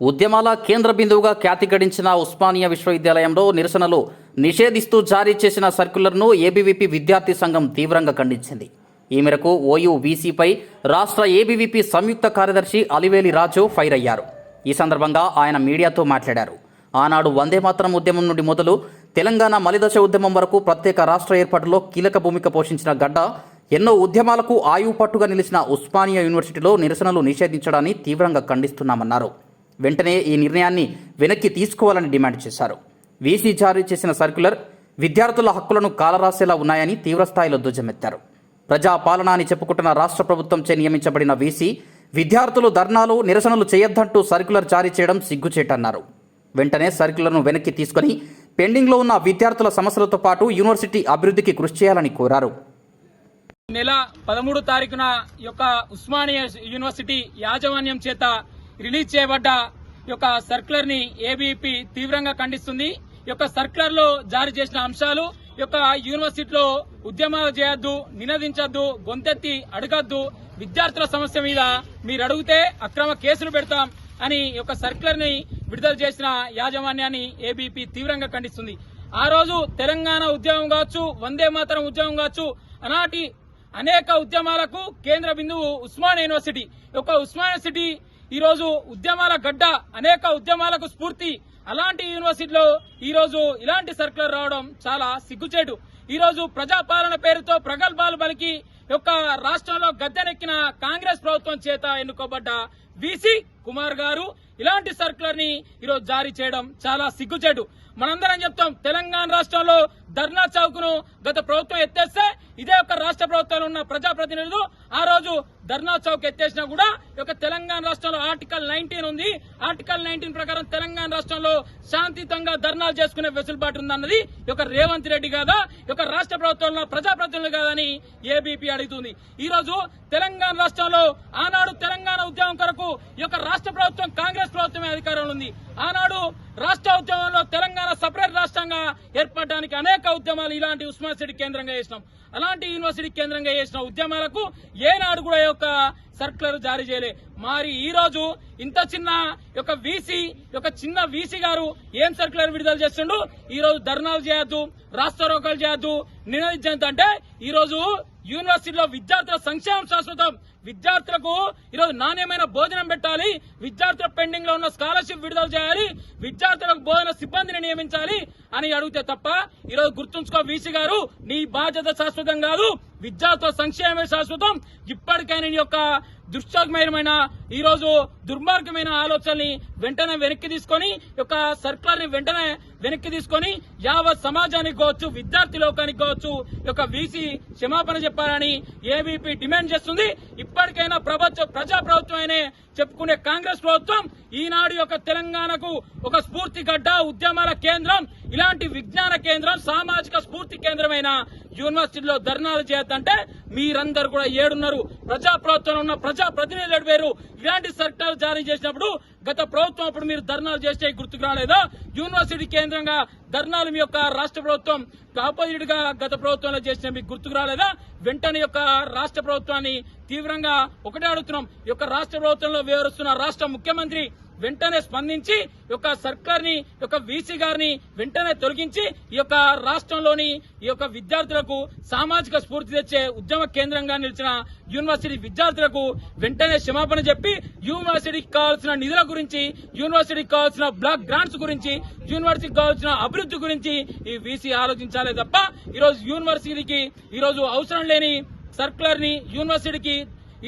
ఉద్యమాల కేంద్ర బిందువుగా ఖ్యాతి గడించిన ఉస్మానియా విశ్వవిద్యాలయంలో నిరసనలు నిషేధిస్తూ జారీ చేసిన సర్క్యులర్ను ఏబీవీపీ విద్యార్థి సంఘం తీవ్రంగా ఖండించింది. ఈ మేరకు ఓయూ వీసీపై రాష్ట్ర ఏబీవీపీ సంయుక్త కార్యదర్శి అలివేలి రాజు ఫైర్ అయ్యారు. ఈ సందర్భంగా ఆయన మీడియాతో మాట్లాడారు. ఆనాడు వందే మాత్రం ఉద్యమం నుండి మొదలు తెలంగాణ మలిదశ ఉద్యమం వరకు ప్రత్యేక రాష్ట్ర ఏర్పాటులో కీలక భూమిక పోషించిన గడ్డ ఎన్నో ఉద్యమాలకు ఆయువు పట్టుగా నిలిచిన ఉస్మానియా యూనివర్సిటీలో నిరసనలు నిషేధించడాన్ని తీవ్రంగా ఖండిస్తున్నామన్నారు. వెంటనే ఈ నిర్ణయాన్ని వెనక్కి తీసుకోవాలని డిమాండ్ చేశారు. వీసీ జారీ చేసిన సర్క్యులర్ విద్యార్థుల హక్కులను కాలరాసేలా ఉన్నాయని తీవ్రస్థాయిలో ధ్వజమెత్తారు. ప్రజాపాలన అని చెప్పుకుంటున్న రాష్ట్ర ప్రభుత్వంచే నియమించబడిన వీసీ విద్యార్థులు ధర్నాలు నిరసనలు చేయొద్దంటూ సర్క్యులర్ జారీ చేయడం సిగ్గుచేటన్నారు. వెంటనే సర్క్యులర్ను వెనక్కి తీసుకొని పెండింగ్లో ఉన్న విద్యార్థుల సమస్యలతో పాటు యూనివర్సిటీ అభివృద్ధికి కృషి చేయాలని కోరారు. నెల పదమూడు తారీఖున ఈ యొక్క ఉస్మానియా యూనివర్సిటీ యాజమాన్యం చేత రిలీజ్ చేయబడ్డ యొక్క సర్క్యులర్ని ఏబీపీ తీవ్రంగా ఖండిస్తుంది. యొక్క సర్క్యులర్లో జారీ చేసిన అంశాలు యొక్క యూనివర్సిటీలో ఉద్యమాలు చేయొద్దు నినదించొద్దు గొంతెత్తి అడగద్దు విద్యార్థుల సమస్య మీద మీరు అడిగితే అక్రమ కేసులు పెడతాం అని యొక్క సర్క్యులర్ని విడుదల చేసిన యాజమాన్యాన్ని ఏబీపీ తీవ్రంగా ఖండిస్తుంది. ఆ రోజు తెలంగాణ ఉద్యమం కావచ్చు వందే మాతరం ఉద్యమం కావచ్చు అలాంటి అనేక ఉద్యమాలకు కేంద్ర బిందువు ఉస్మాన్ యూనివర్సిటీ. యొక్క ఉస్మాన్ యూనివర్సిటీ ఈరోజు ఉద్యమాల గడ్డ అనేక ఉద్యమాలకు స్ఫూర్తి. అలాంటి యూనివర్సిటీలో ఈరోజు ఇలాంటి సర్కులర్ రావడం చాలా సిగ్గుచేటు. ఈరోజు ప్రజాపాలన పేరుతో ప్రగల్భాలు పలికి యొక్క రాష్ట్రంలో గద్దెనెక్కిన కాంగ్రెస్ ప్రభుత్వం చేత ఎన్నుకోబడ్డ విసి కుమార్ గారు ఇలాంటి సర్కులర్ని ఈరోజు జారీ చేయడం చాలా సిగ్గుచేటు. మనందరం చెప్తాం తెలంగాణ రాష్ట్రంలో ధర్నా చౌక్ను గత ప్రభుత్వం ఎత్తేస్తే ఇదే ఒక రాష్ట్ర ప్రభుత్వంలో ఉన్న ప్రజాప్రతినిధులు ఆ రోజు ధర్నా చౌక్ ఎత్తేసినా కూడా ఒక యొక్క తెలంగాణ రాష్ట్రంలో ఆర్టికల్ నైన్టీన్ ఉంది. ఆర్టికల్ నైన్టీన్ ప్రకారం తెలంగాణ రాష్ట్రంలో శాంతియుతంగా ధర్నాలు చేసుకునే వెసులుబాటు ఉందన్నది ఈ యొక్క రేవంత్ రెడ్డి కాదా యొక్క రాష్ట్ర ప్రభుత్వంలో ప్రజాప్రతినిధులు కాదని ఏబీపీ అడుగుతుంది. ఈ రోజు తెలంగాణ రాష్ట్రంలో ఆనాడు తెలంగాణ ఉద్యమం కొరకు ఈ యొక్క రాష్ట్ర ప్రభుత్వం కాంగ్రెస్ ప్రభుత్వమే అధికారంలో ఉంది. ఆనాడు రాష్ట్ర ఉద్యమంలో తెలంగాణ సపరేట్ రాష్ట్రంగా ఏర్పడడానికి అనేక ఉద్యమాలు ఇలాంటి ఉస్మాన్ సిటీ కేంద్రంగా చేసినాం. అలాంటి యూనివర్సిటీ కేంద్రంగా చేసిన ఉద్యమాలకు ఏనాడు కూడా యొక్క సర్కులర్ జారీ చేయలే. మరి ఈ రోజు ఇంత చిన్న యొక్క వీసీ యొక్క చిన్న వీసీ గారు ఏం సర్కులర్ విడుదల చేస్తుండు? ఈ రోజు ధర్నాలు చేయొద్దు రాష్ట్ర రోకాలు చేయొద్దు నినదించద్దు అంటే ఈ రోజు యూనివర్సిటీలో విద్యార్థుల సంక్షేమం శాశ్వతం. విద్యార్థులకు ఈరోజు నాణ్యమైన భోజనం పెట్టాలి. విద్యార్థుల పెండింగ్లో ఉన్న స్కాలర్షిప్ విడుదల చేయాలి. విద్యార్థులకు బోధన సిబ్బందిని నియమించాలి అని అడిగితే తప్ప ఈరోజు గుర్తుంచుకో వీసీ గారు నీ బాధ్యత శాశ్వతం కాదు. విద్యార్థుల సంక్షేమే శాశ్వతం. ఇప్పటికైనా యొక్క దుశ్చోగమైన ఈ రోజు దుర్మార్గమైన ఆలోచనని వెంటనే వెనక్కి తీసుకొని ఈ యొక్క సర్కార్ని వెంటనే వెనక్కి తీసుకొని యావత్ సమాజానికి కావచ్చు విద్యార్థి లోకానికి కావచ్చు యొక్క వీసీ క్షమాపణ చెప్పాలని ఏబీపీ డిమాండ్ చేస్తుంది. ఇప్పటికైనా ప్రభుత్వ ప్రజా ప్రభుత్వం అనే చెప్పుకునే కాంగ్రెస్ ప్రభుత్వం ఈనాడు యొక్క తెలంగాణకు ఒక స్ఫూర్తి గడ్డ ఉద్యమాల కేంద్రం. ఇలాంటి విజ్ఞాన కేంద్రం సామాజిక స్ఫూర్తి కేంద్రమైన యూనివర్సిటీలో ధర్నాలు చేయొద్దంటే మీరందరూ కూడా ఏడున్నారు. ప్రజా ప్రభుత్వంలో ఉన్న ప్రజా ప్రతినిధులు వేరు. ఇలాంటి సర్కారు జారీ చేసినప్పుడు గత ప్రభుత్వం అప్పుడు మీరు ధర్నాలు చేస్తే గుర్తుకు రాలేదా? యూనివర్సిటీ కేంద్రంగా ధర్నాలు మీ యొక్క రాష్ట్ర ప్రభుత్వం ఆపోజిట్గా గత ప్రభుత్వంలో చేసిన మీకు గుర్తుకు రాలేదా? వెంటనే యొక్క రాష్ట్ర ప్రభుత్వాన్ని తీవ్రంగా ఒకటే అడుగుతున్నాం. ఈ యొక్క రాష్ట్ర ప్రభుత్వంలో వివరిస్తున్న రాష్ట్ర ముఖ్యమంత్రి వెంటనే స్పందించి ఈ యొక్క సర్కార్ని యొక్క వీసీ గారిని వెంటనే తొలగించి ఈ యొక్క రాష్ట్రంలోని ఈ యొక్క విద్యార్థులకు సామాజిక స్ఫూర్తి తెచ్చే ఉద్యమ కేంద్రంగా నిలిచిన యూనివర్సిటీ విద్యార్థులకు వెంటనే క్షమాపణ చెప్పి యూనివర్సిటీకి కావాల్సిన నిధుల గురించి యూనివర్సిటీకి కావాల్సిన బ్లాక్ గ్రాంట్స్ గురించి యూనివర్సిటీకి కావాల్సిన అభివృద్ధి గురించి ఈ వీసీ ఆలోచించాలే తప్ప ఈరోజు యూనివర్సిటీకి ఈరోజు అవసరం లేని సర్కులర్ని యూనివర్సిటీకి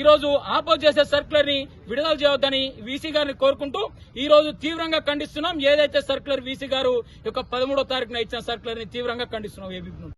ఈరోజు రోజు ఆపోజ్ చేసే సర్క్యులర్ని విడుదల చేయవద్దని వీసీ గారిని కోరుకుంటూ ఈ రోజు తీవ్రంగా ఖండిస్తున్నాం. ఏదైతే సర్కులర్ వీసీ గారు యొక్క పదమూడో తారీఖున ఇచ్చిన సర్క్యులర్ని తీవ్రంగా ఖండిస్తున్నాం ఏబీ